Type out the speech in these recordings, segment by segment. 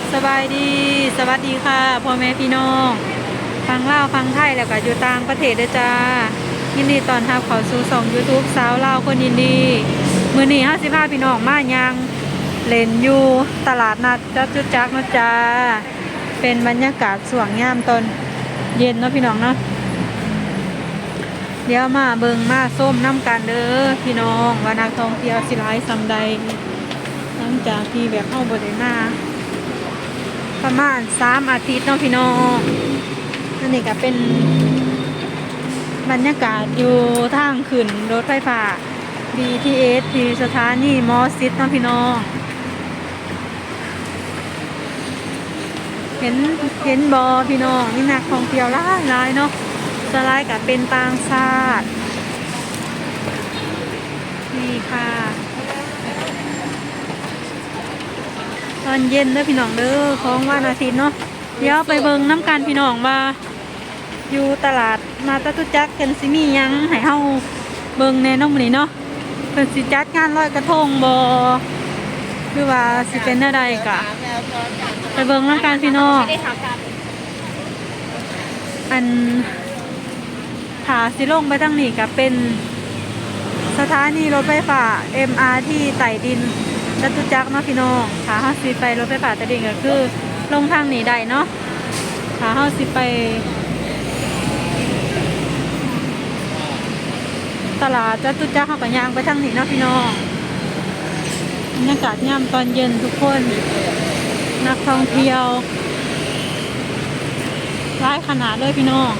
บสบายดี สวัสดีค่ะพ่อแม่พี่น้อง ฟังเล่าฟังไทยแล้วก็อยู่ต่างประเทศเด้จ้ายินดีตอนรับเขาสู่ช่อง YouTube สาวเล่าคนยินดีมือนี้55พี่น้องมายังเล่นอยู่ตลาดนัดจัตุจักนาะจ้าเป็นบรรยากาศสว่างงามตอนเย็นเนาะพี่น้องเนาะเดี๋ยวมาเบิงมาส้มน้ำกันเด้อพี่น้องว่านักท่องเที่ยวสิหลายซำใดหลังจากที่แบบเข้าบริมา ประมาณสามอาทิตย์เนาะพี่น้องอันนี้ก็เป็นบรรยากาศอยู่ทางขึ้นรถไฟฟ้า BTS ที่สถานีมอสิตเนาะพี่น้อง เห็นเห็นบอพี่น้องนี่นักท่องเที่ยวหลายหลายเนาะสไลด์กับเป็นต่างชาตินี่ค่ะ ต อนเย็นเด้อพี่น้องเด้อของวันอาทิตย์เนาะเดี๋ยวไปเบิงน้ำกันพี่น้องว่า อยู่ตลาดมาตะตุจักกันสิมียังให้เฮาเบิงแน่น้องมื้อนี้เนาะเพิ่นสิจัดงานลอยกระทงบ่คือว่าสิเป็นแนวใดกะไปเบิงน้ำกันพี่น้องอันผาสิลงไปทางนี้ก็เป็นสถานีรถไฟฟ้า MRT ไต่ดิน จตุจักรเนาะพี่น้องขาเฮาสิไปรถไฟฟ้าต่ดินก็คือลงทางนี้ได้เนาะขาเฮาสิไป ตลาดจตุจักรเฮาก็ย่างไปทางนี้เนาะพี่น้องบรรยากาศยามตอนเย็นทุกคน นักท่องเที่ยวร้ายขนาดเลยพี่น้อง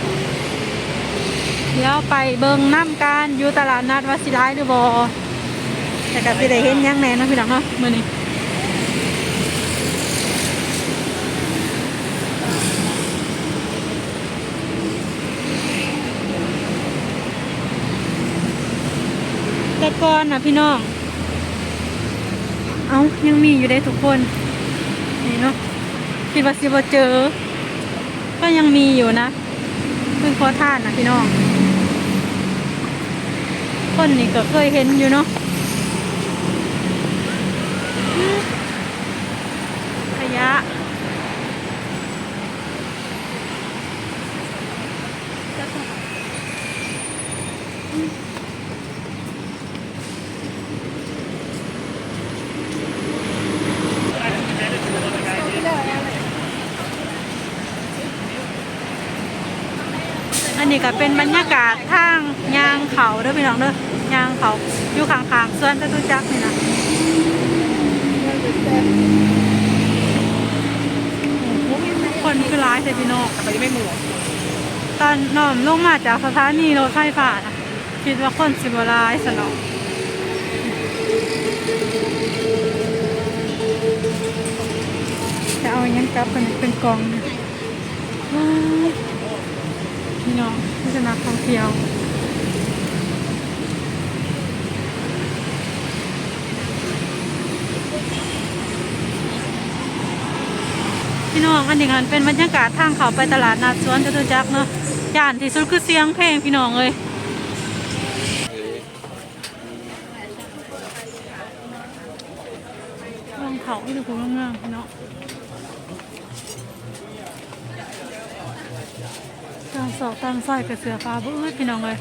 เดี๋ยวไปเบิงน้ำการอยู่ตลาดนัดวัดสิร้ายหรือบอ แต่กับที่ได้เห็นยังแน่นะพี่น้องเนาะมื่อนี้แต่ก่อนนะพี่น้อง เอายังมีอยู่ได้ทุกคน นี่เนาะคิดว่าสิบ่เจอ ก็ยังมีอยู่นะเพิ่งขอทานนะพี่น้อง คนนี่ก็เคยเห็นอยู่เนาะ นนี้ก็เป็นบรรยากาศทางยางเขาเด้อพี่น้องเด้อยางเขาอยู่ข้างๆสวนจตุจักรนี่นะคนคือร้ายแต่พี่น้องแต่มันยังไม่หมดตอนนอมลงมาจากสถานีรถไฟฟ้านะคิดว่าคนสิบร้ายสนองจะเอายังกลับกันเป็นกองเนี่ย พี่น้องที่จะนักท่องเที่ยวพี่น้องอันนี้กันเป็นบรรยากาศทางเขาไปตลาดนัดสวนจตุจักรเนาะย่านที่สุดคือเสียงเพลงพี่น้องเลยลงเขาให้ดูคุณงามๆพี่น้อง ทางสอกทางซ้ายกับเสือฟ้าบื้อพี่น้องเลย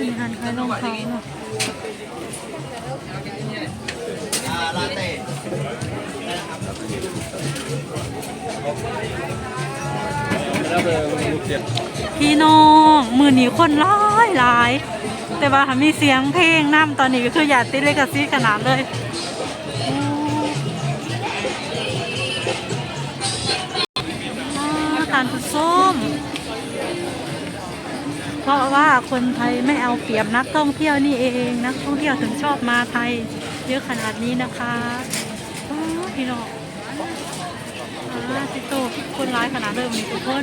มีหันคล้ายรองเท้าเนาะพี่น้องมือหนีคนร้ายหลาย แต่ว่ามีเสียงเพลงน้ำตอนนี้ก็คืออย่าติดเลกซีขนาดเลยโอ้อ่าทานผส้มเพราะว่าคนไทยไม่เอาเปรียบนักท่องเที่ยวนี่เองนักท่องเที่ยวถึงชอบมาไทยเยอะขนาดนี้นะคะพี่น้องอ่าติโตคนร้ายขนาดเริ่มมีทุกคน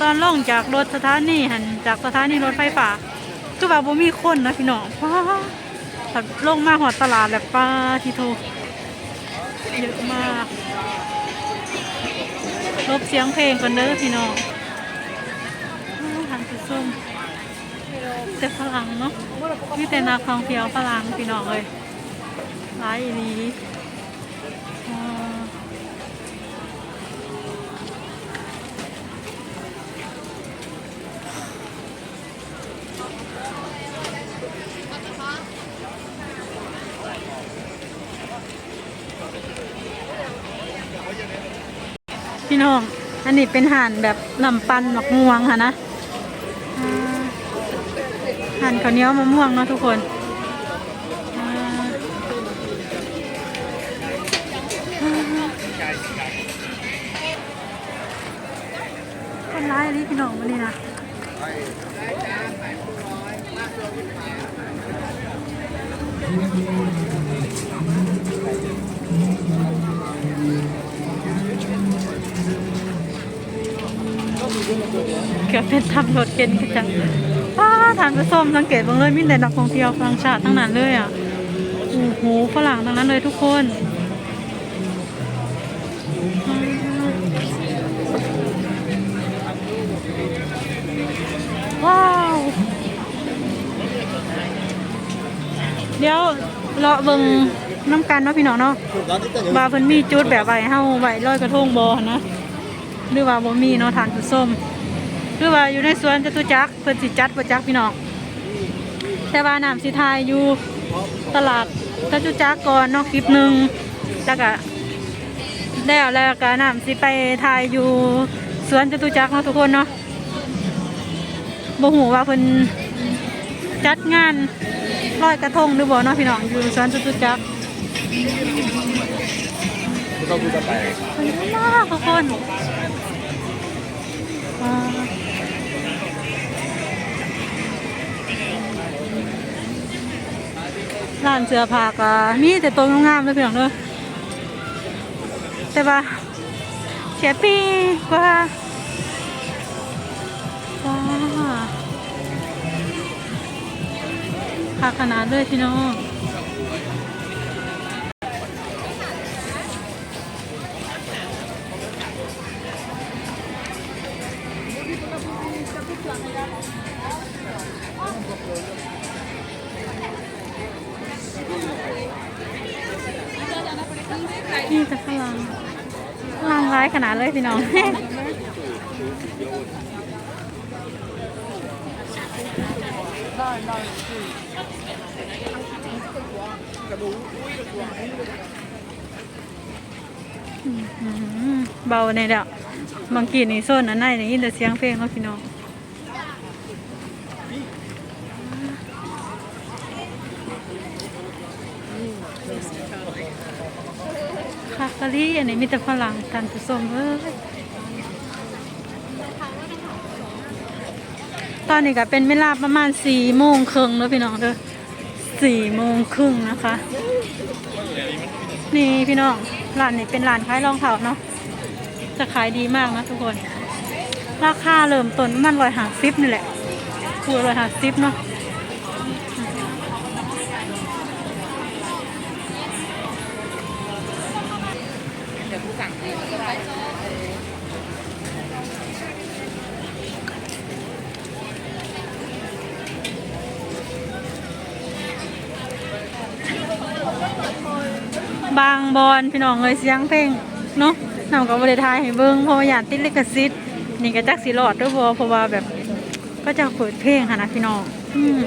ตอนลงจากรถสถานีหันจากสถานีรถไฟฟ้าคือแบบบ่มีคนนะพี่น้องป้าถัดลงมาหอดตลาดแบบป้าทีโทเยอะมากลบเสียงเพลงก่อนเด้อพี่น้องอ้าวทานคือส้มแต่ฝรั่งเนาะมีแต่นักท่องเที่ยวฝรั่งพี่น้องเลยหลายนี้ พี่น้อง อันนี้เป็นห่านแบบลำปันหมักม่วงค่ะนะห่านข้าวเหนียวมะม่วงเนาะทุกคนคนร้ายอันนี้พี่น้องมานี่นะ กือบเป็นทำรถเก๋งกันจังป้าทานผสมสังเกตบ้างเลยมีแต่นักท่องเที่ยวต่งชาติทั้งนั้นเลยอะโอ้โหฝรั่งทั้งนั้นเลยทุกคนว้าวเดี๋ยวเลาะเบิงน้ำกันเนาะพี่น้องเนาะว่าเพิ่นมีจุดแบบไว้เฮาไว้ลอยกระทงบ่นะหรือว่าบ่มีเนาะทานผู้ส้ม หรือว่าอยู่ในสวนจตุจักรเพิ่นสิจัดบ่จักพี่น้องแต่ว่าน้ำสิทายอยู่ตลาดจตุจักรก่อนเนาะคลิปหนึงแล้วก็แล้วแล้วก็น้ำสิไปทายอยู่สวนจตุจักรเนาะทุกคนเนาะบ่ฮู้ว่าเพิ่นจัดงานลอยกระทงหรือบ่เนาะพี่น้องอยู่สวนจตุจักรก็กูจะไปสวยมากทุกคน ร้านเสื้อผ้าก็มีแต่ตัวงามๆเลยพี่น้องเด้อแต่ว่าเชียปีกว่าว้าค่าขนาดเลยพี่น้อง พี่น้องเบาในเด้อบางกีนี่โซนอันไหนนี่แต่เสียงเพลงแล้วพี่น้อง คาคารี่อันนี้มีแต่ฝรั่งทานผสมเอ้ยตอนนี้ก็เป็นเวลาประมาณสี่โมงครึ่งแล้วพี่น้องเด้อสี่โมงครึ่งนะคะ นี่พี่น้องร้านนี้เป็นร้านขายรองเท้าเนาะจะขายดีมากนะทุกคน ราคาเริ่มต้นมันร้อยหาซิปนี่แหละคือร้อยหาซิปเนาะ บอนพี่น้องเลยเสียงเพลงเนาะนำกับบริทายให้เบิ้งเพราะว่าอยากติดลิขสิทธิ์นี่ก็จักสีหลอดด้วยบ่เพราะว่าแบบก็จะเปิดเพลงค่ะนะพี่น้องอืม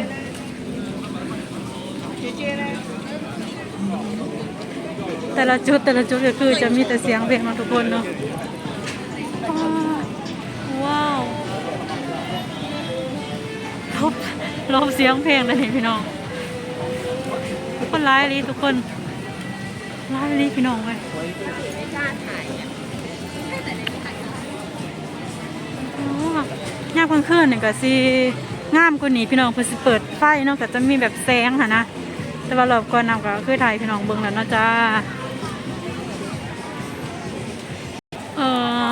แต่ละจุดแต่ละจุดก็คือจะมีแต่เสียงเพลงเนาทุกคนเนาะว้าวลบลบเสียงเพลงเลยพี่น้องทุกคนร้ายเลยทุกคน ร้านนี้พี่น้องเลยโอ้ยามกลางคืนเนี่ยก็สิงามกว่านี้พี่น้องเพิ่นสิเปิดไฟเนาะก็จะมีแบบแสงค่ะนะแต่ว่ารอบก่อนนำก็คือถ่ายพี่น้องเบิ่งแล้วเนาะจ้าเอ่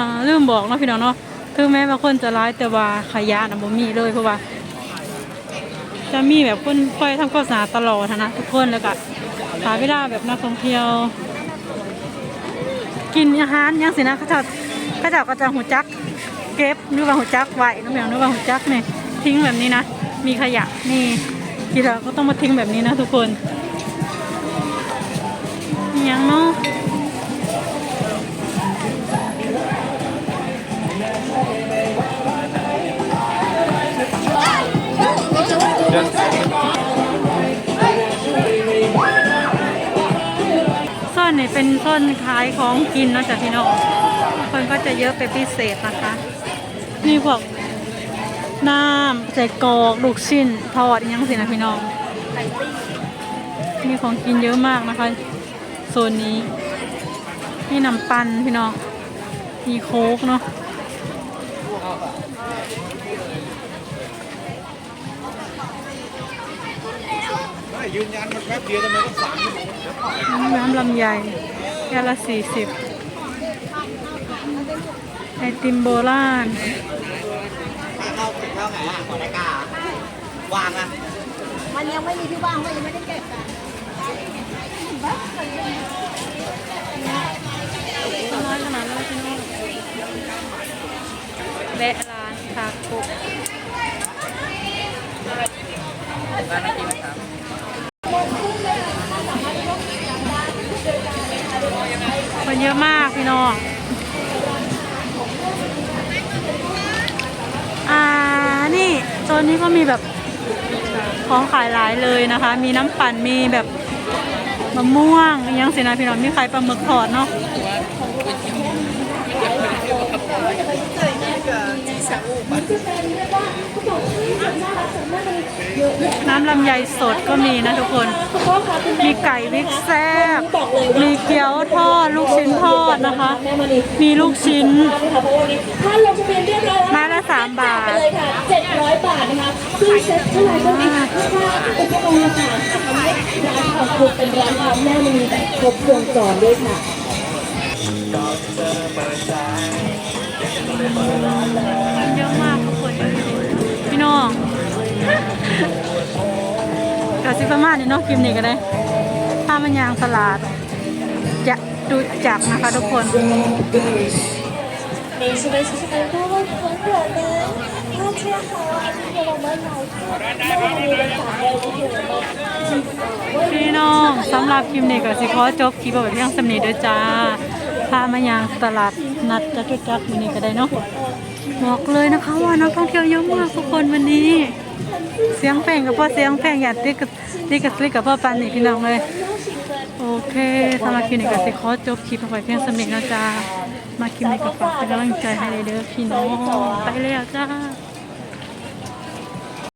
อลืมบอกเนาะพี่น้องเนาะถึงแม้ว่าคนจะร้ายแต่ว่าขยะน่ะบ่มีเลยเพราะว่าจะมีแบบคนคอยทำความสะอาดตลอดนะทุกคนแล้วก็ หาเวลาแบบนักท่องเที่ยว กินอาหารยังสินะเขาจะเขาเขาเจ้าก็จะหูจัก เก็บนึกว่าหูจักไหวน้องแมวนึกว่าหูจักเนี่ยทิ้งแบบนี้นะ มีขยะนี่ทีเราก็ต้องมาทิ้งแบบนี้นะทุกคนยังเนาะ เป็นส้นขายของกินเนาะจ๊ะพี่น้องคนก็จะเยอะเป็นพิเศษนะคะ มีพวกน้ำใส่กอกลูกชิ้นทอดอยังสินะพี่น้อง มีของกินเยอะมากนะคะ โซนนี้ มีน้ำปั่นพี่น้อง มีโค้กเนาะ ยืนยันมันแป๊บเดียวทำไมต้องสามชั่วโมงเดี๋ยวต่อยน้ำลำไยแก้วละสี่สิบไอติมโบราณเข้าเข้าไหนอะขอได้กาวางอะมันยังไม่มีที่ว่างก็ยังไม่ได้เก็บกันน้อยขนาดนั้นพี่น้องแวะร้านคาโกะค คนเยอะมากพี่น้องอ่านี่โซนนี้ก็มีแบบของขายหลายเลยนะคะ มีน้ำปั่นมีแบบมะม่วงยังสินะพี่น้องมีขายปลาหมึกทอดเนาะ น้ำลำไยสดก็มีนะทุกคน มีไก่วิกแซบ มีเกี๊ยวทอด ลูกชิ้นทอดนะคะ มีลูกชิ้นถ้าลงทะเบียนเรียบร้อยไม้ละสามบาทไปเลยค่ะ700บาทนะคะซึ่งเซ็ตเท่าไหร่ก็มีค่าอุปกรณ์อาหารจะทำให้ร้านของคุณเป็นร้านทำแม่มณีแบบครบวงจรด้วยค่ะเย สิประมาณนี้เนาะคลิปนี้ก็ได้ถ้ามันยางตลาด จะดูจักนะคะทุกคน 你是不是是很多很可能？大家好啊，今天我们来自梦里的法乐，今天我们 พี่น้องสำหรับคลิปนี้ก็สิขอจบคลิปเอาไว้เพียงสำนี้เด้อจ้าพามายางตลาดนัดจตุจักรวันนี้ก็ได้เนาะบอกเลยนะคะว่านักท่องเที่ยวเยอะมากทุกคนวันนี้ เสียงเพลงกับพ่อเสียงเพลงอยากติ๊กกับติ๊กกับติ๊กกับพ่อปันนี่พี่น้องเลยโอเคสำหรับคลิปนี้ก็สิขอจบคลิปเอาไว้เพียงสำนี้นะจ๊ะมาคลิปนี้ก็ฝากเป็นกำลังใจให้เด้อพี่น้องไปแล้วจ้า